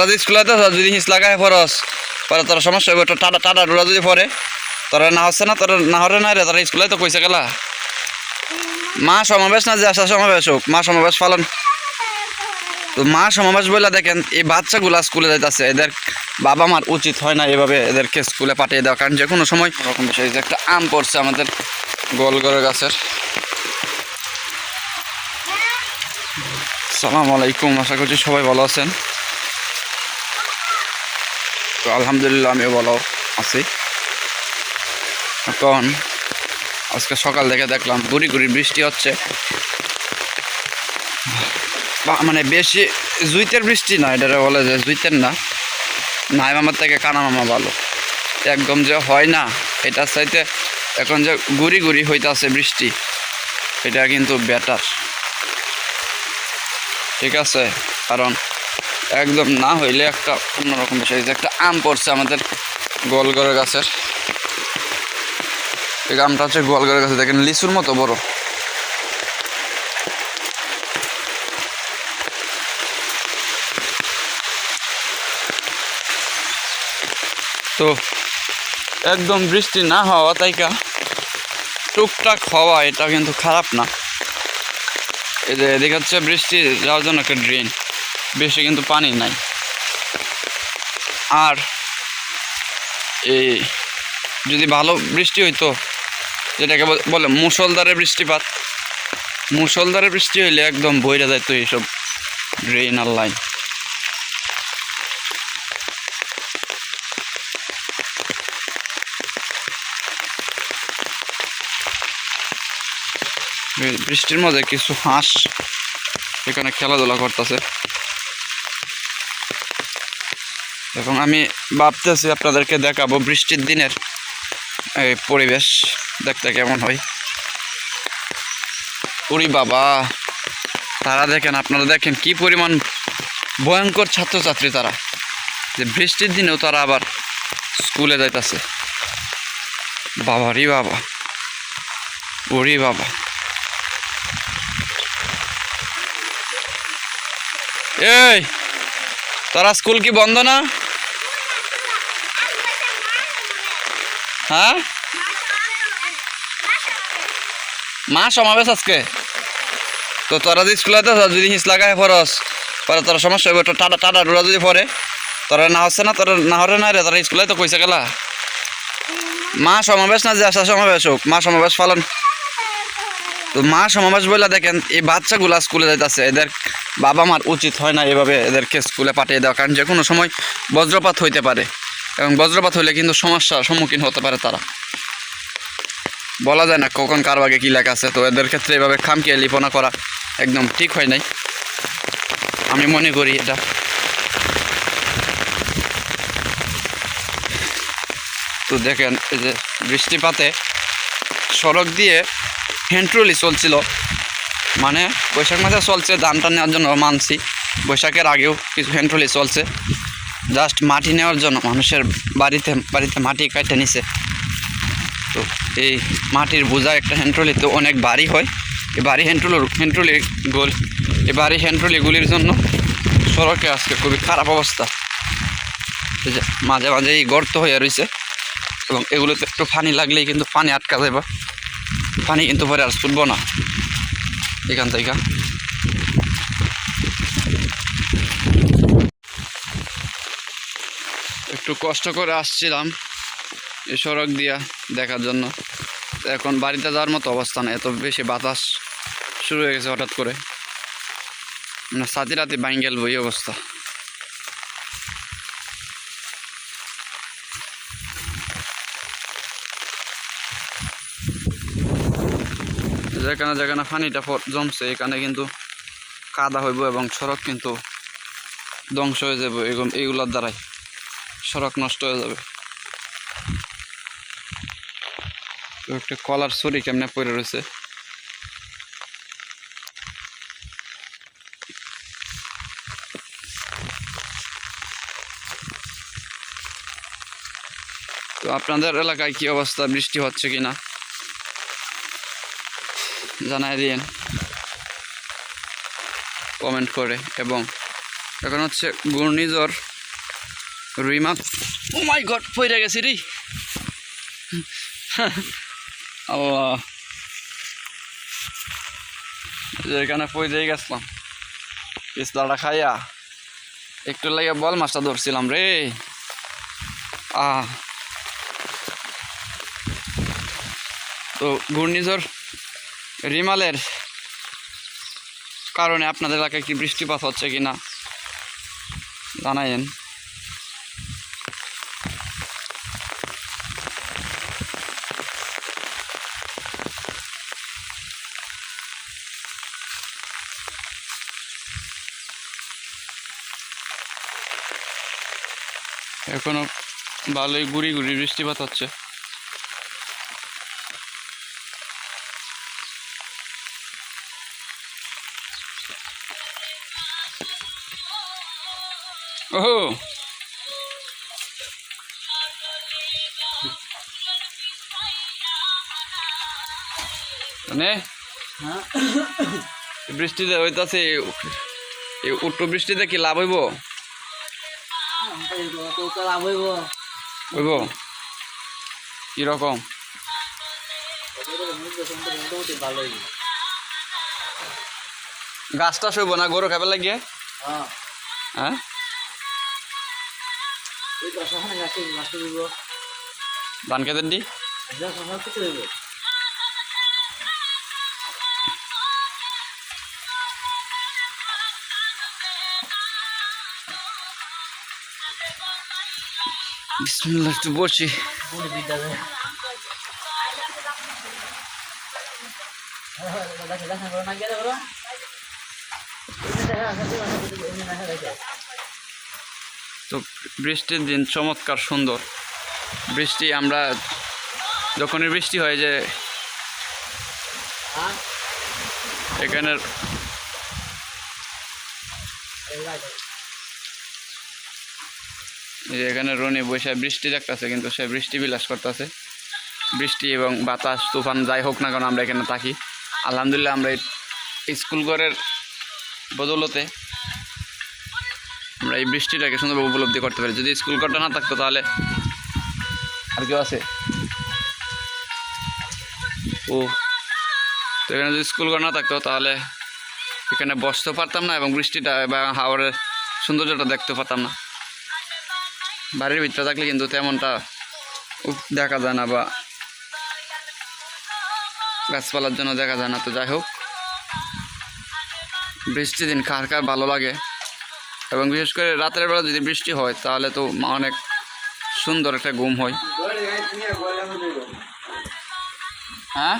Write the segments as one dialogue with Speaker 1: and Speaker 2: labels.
Speaker 1: তোরা যদি স্কুলে তো যদি হিস লাগায় পরস পরে তোর সমস্যা হবে টাটা টাটা ডোরা যদি পরে তোরা না হচ্ছে না, তোরা না হরে না রে, তোরা স্কুলে তো কইছে গেলা। মা সমাবেশ না যে আসা সমাবেশ হোক, মা সমাবেশ পালন। তো মা সমাবেশ বলে দেখেন, এই বাচ্চাগুলা স্কুলে যাইতেছে, এদের বাবা মার উচিত হয় না এভাবে এদেরকে স্কুলে পাঠিয়ে দেওয়া, কারণ যে কোনো সময় ওরকম বিষয় যে একটা আম পড়ছে আমাদের গোলগড় গাছের। সালাম আলাইকুম, আশা করছি সবাই ভালো আছেন। তো আলহামদুলিল্লাহ আমিও ভালো আছি। এখন আজকে সকাল থেকে দেখলাম গুড়ি গুড়ি বৃষ্টি হচ্ছে। মানে বেশি জুইতের বৃষ্টি না এটা বলে যে জুইতের না। নাই মামার থেকে কানা মামা ভালো। একদম যে হয় না, এটার চাইতে এখন যে গুড়ি গুড়ি হইতাছে বৃষ্টি, এটা কিন্তু বেটার ঠিক আছে? কারণ একদম না হইলে একটা অন্যরকম বিষয়। একটা আম পড়ছে আমাদের গোলগড়ের গাছের। এই আমটা হচ্ছে গোলগড়ের গাছে, দেখেন লিচুর মতো বড়। তো একদম বৃষ্টি না হওয়া তাইকা টুকটাক হওয়া, এটা কিন্তু খারাপ না। এদিকে হচ্ছে বৃষ্টি যাওয়ার জন্য একটা ড্রেন বেশি কিন্তু পানি নাই। আর এই যদি ভালো বৃষ্টি হইতো, যেটাকে বল- মুসলধারে বৃষ্টিপাত মুসলধারে বৃষ্টি হইলে একদম বইরা যাইতো এইসব ড্রেন আর লাইন বৃষ্টির মধ্যে কিছু হাঁস এখানে খেলাধুলা করতেছে। এবং আমি ভাবতেছি আপনাদেরকে দেখাবো বৃষ্টির দিনের এই পরিবেশ। দেখতে কেমন হয়। উরি বাবা, তারা দেখেন, আপনারা দেখেন কি পরিমাণ ভয়ঙ্কর ছাত্রছাত্রী তারা। যে বৃষ্টির দিনেও তারা আবার স্কুলে যাইতেছে। বাবা রে বাবা ওরে বাবা। এই, তারা স্কুল কি বন্ধ না? হ্যাঁ? মা সমাবেশ আজকে। তো তোরা যদি স্কুলে তো যদি হিস লাগায় পরস পরে তোর সমস্যা হবে টাটা টাটা ডোরা যদি পরে তোরা না হচ্ছে না, তোরা না হরে না রে, তোরা স্কুলে তো কইছে গেলা। মা সমাবেশ না যে আসা সমাবেশ হোক, মা সমাবেশ পালন। তো মা সমাবেশ বলে দেখেন, এই বাচ্চাগুলা স্কুলে যাইতেছে, এদের বাবা মার উচিত হয় না এভাবে এদেরকে স্কুলে পাঠিয়ে দেওয়া, কারণ যে কোনো সময় বজ্রপাত হইতে পারে। এবং বজ্রপাত হলে কিন্তু সমস্যার সম্মুখীন হতে পারে তারা। বলা যায় না কখন কার বাগে কী লেখা আছে, তো এদের ক্ষেত্রে এভাবে খামকিয়ে লিপনা করা একদম ঠিক হয় নাই। আমি মনে করি এটা। তো দেখেন, এই যে বৃষ্টিপাতে সড়ক দিয়ে হ্যান্ড্রোলি চলছিল। মানে বৈশাখ মাসে চলছে, ধানটা নেওয়ার জন্য মানছি। বৈশাখের আগেও কিছু হ্যান্ড্রোলি চলছে। জাস্ট মাটি নেওয়ার জন্য মানুষের বাড়িতে বাড়িতে মাটি কাটে নিছে। তো এই মাটির বোঝা একটা হ্যান্ড্রোলিতে অনেক ভারী হয়। এই ভারী হ্যান্ড্রোল হ্যান্ড্রোলি গোল, এই ভারী হ্যান্ড্রোলিগুলির জন্য সড়কে আজকে খুবই খারাপ অবস্থা। মাঝে মাঝে এই গর্ত হয়ে রয়েছে এবং এগুলোতে একটু পানি লাগলেই কিন্তু পানি আটকা যাবে পানি কিন্তু পরে আর ছুটবো না। এখান থেকে একটু কষ্ট করে আসছিলাম এই সড়ক দিয়া দেখার জন্য। এখন বাড়িতে যাওয়ার মতো অবস্থা না এত বেশি বাতাস শুরু হয়ে গেছে হঠাৎ করে। মানে সাথে রাতে বাইঙ্গেল বই অবস্থা। যেখানে যেখানে পানিটা জমছে, এখানে কিন্তু কাদা হইব এবং সড়ক কিন্তু ধ্বংস হয়ে যাবে এগুলো এইগুলোর দ্বারাই। সড়ক নষ্ট হয়ে যাবে। তো একটা কলার ছড়ি কেমনে পড়ে রয়েছে? তো আপনাদের এলাকায় কি অবস্থা? বৃষ্টি হচ্ছে কিনা? জানাই দিন কমেন্ট করে। এবং এখন হচ্ছে ঘূর্ণিঝড় রুইমা ও মাই গড, পইরা গেছি রে। আল্লাহ। এখানে পইরেই গেছিলাম। পিছলাটা খাইয়া একটু লাগে বল মাছটা ধরছিলাম রে। আহ তো ঘূর্ণিঝড় রিমালের কারণে আপনাদের এলাকায় কি বৃষ্টিপাত হচ্ছে কি না জানাইন এখনও ভালোই গুড়ি গুড়ি বৃষ্টিপাত হচ্ছে। ওহো! মানে বৃষ্টিতে হইতাছে এই উল্টো বৃষ্টিতে কি লাভ হইব? হইব কীরকম? গাছটা সইব না গরু খাবে লাগিয়ে? হ্যাঁ? ধান খেতের দি? বসি তো বৃষ্টির দিন চমৎকার সুন্দর। বৃষ্টি আমরা যখনই বৃষ্টি হয় যে এখানের যে এখানে রনি বৈশাখ বৃষ্টি দেখতেছে, কিন্তু সে বৃষ্টি বিলাস করতেছে। বৃষ্টি এবং বাতাস, তুফান যাই হোক না কেন আমরা এখানে থাকি। আলহামদুলিল্লাহ আমরা স্কুল ঘরের বদৌলতে আমরা এই বৃষ্টিটাকে সুন্দরভাবে উপলব্ধি করতে পারি। যদি স্কুল ঘরটা না থাকতো তাহলে আর কেউ আছে? ও, তো এখানে যদি স্কুল ঘর না থাকতো তাহলে এখানে বসতে পারতাম না এবং বৃষ্টিটা বা হাওয়ার সৌন্দর্যটা দেখতে পারতাম না। বাড়ির ভিতরে থাকলে কিন্তু তেমনটা দেখা যায় না বা গাছপালার জন্য দেখা যায় না। তো যাই হোক বৃষ্টি দিন কার কার ভালো লাগে? এবং বিশেষ করে রাতের বেলা যদি বৃষ্টি হয়, তাহলে তো অনেক সুন্দর একটা ঘুম হয়। হ্যাঁ?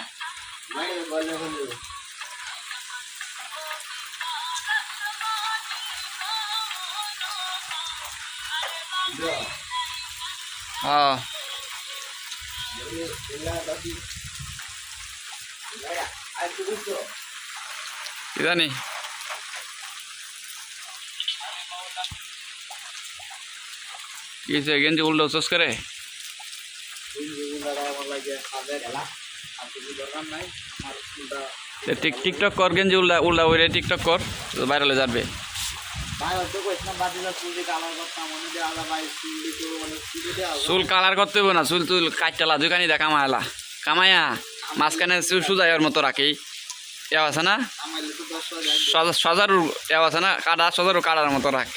Speaker 1: কি হয়েছে, গেঞ্জি উল্টো চোস করে? তে টিক টিকটক কর, গেঞ্জি উল্টা উল্টা ওইরে টিকটক কর ভাইরালে যাবে। চুল কালার করতে না চুল চুল কাটটালা দুখানি দেখা মালা কামায়া মাঝখানে চুল ওর মতো রাখি। এও আছে না? সজা- সজারু এও আছে না? কাটা সজারু কাটার মতো রাখ।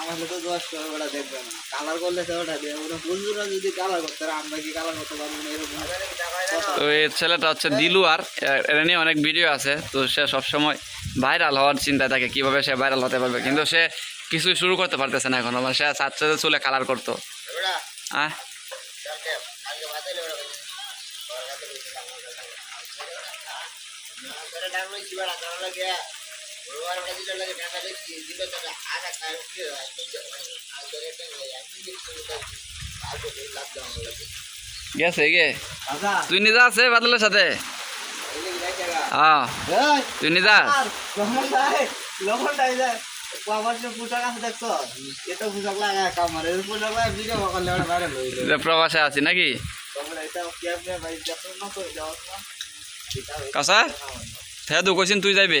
Speaker 2: আমাদের তো দোষ করে ওরা দেখবে না কালার করলে সে ওটা দিয়ে ওরা বন্ধুরা যদি কালার করতে আমরা কি কালার করতে পারব না এরকম
Speaker 1: তো এই ছেলেটা হচ্ছে দিলু আর এ- এর নিয়ে অনেক ভিডিও আছে তো সে সবসময় ভাইরাল হওয়ার চিন্তা থাকে কীভাবে সে ভাইরাল হতে পারবে কিন্তু সে কিছুই শুরু করতে পারতেছে না এখনও মানে সে ছাত্র চুলে কালার করতো হ্যাঁ
Speaker 2: কালকে
Speaker 1: গেছে গে। তুই নিজে আছে বাদলের সাথে। হ্যাঁ তুই নিজা প্রবাসে আছি নাকি? কাসা হ্যাঁ দু কইছিন তুই যাইবে।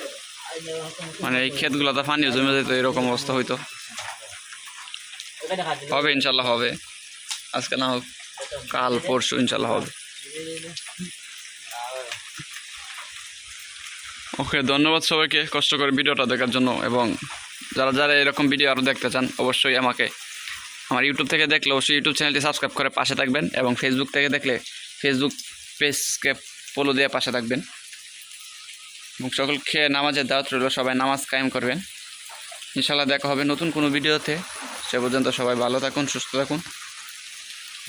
Speaker 1: মানে এই ক্ষেতগুলোতে পানি জমে যেত এরকম অবস্থা হইতো। হবে ইনশাল্লাহ হবে। আজকে না হোক কাল পরশু ইনশাল্লাহ হবে। ওকে ধন্যবাদ সবাইকে কষ্ট করে ভিডিওটা দেখার জন্য এবং যারা যারা এরকম ভিডিও আরও দেখতে চান অবশ্যই আমাকে আমার ইউটিউব থেকে দেখলে অবশ্যই ইউটিউব চ্যানেলটি সাবস্ক্রাইব করে পাশে থাকবেন এবং ফেসবুক থেকে দেখলে ফেসবুক পেজকে ফলো দিয়ে পাশে থাকবেন। এবং সকল খেয়ে নামাজের দাওয়াত রইল, সবাই নামাজ কায়েম করবেন। ইনশাল্লাহ দেখা হবে নতুন কোনো ভিডিওতে। সে পর্যন্ত সবাই ভালো থাকুন, সুস্থ থাকুন।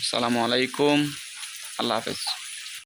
Speaker 1: আসসালামু আলাইকুম, আল্লাহ হাফেজ।